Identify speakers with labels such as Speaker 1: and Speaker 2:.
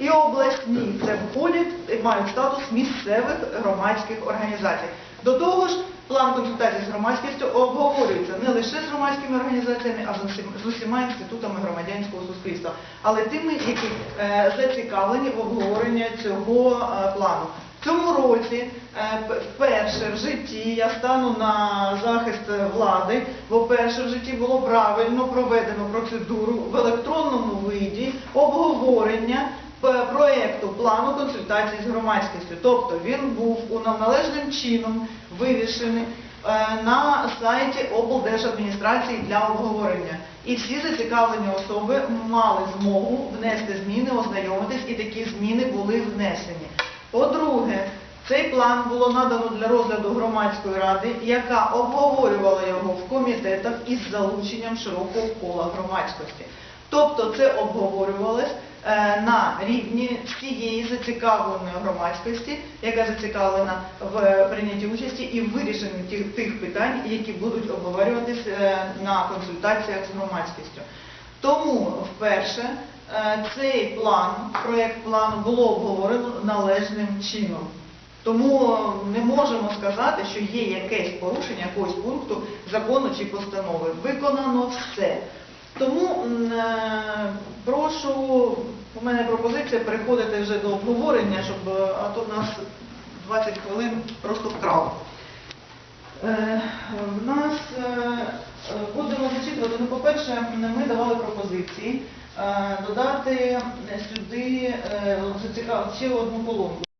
Speaker 1: І обласні це входять, і мають статус місцевих громадських організацій. До того ж, план консультацій з громадськістю обговорюється не лише з громадськими організаціями, а з усіма інститутами громадянського суспільства, але тими, які е, зацікавлені в обговоренні цього е, плану. В цьому році е, вперше в житті я стану на захист влади, бо вперше в житті було правильно проведено процедуру в електронному виді обговорення п- проекту плану консультацій з громадськістю. Тобто він був належним чином вивішений е, на сайті облдержадміністрації для обговорення. І всі зацікавлені особи мали змогу внести зміни, ознайомитись, і такі зміни були внесені. По-друге, цей план було надано для розгляду громадської ради, яка обговорювала його в комітетах із залученням широкого кола громадськості. Тобто це обговорювалось е, на рівні всієї зацікавленої громадськості, яка зацікавлена в прийнятті участі і в вирішенні тих, тих питань, які будуть обговорюватись е, на консультаціях з громадськістю. Тому вперше е, цей план, проєкт плану було обговорено належним чином. Тому е, не можемо сказати, що є якесь порушення якогось пункту закону чи постанови. Виконано все. Тому е, прошу, мене пропозиція переходити вже до обговорення, щоб е, а то в нас 20 хвилин просто вкрав. Е, В нас е, е, будемо зачитувати, ну, по-перше, ми давали пропозиції е, додати сюди е, ще одну колонку.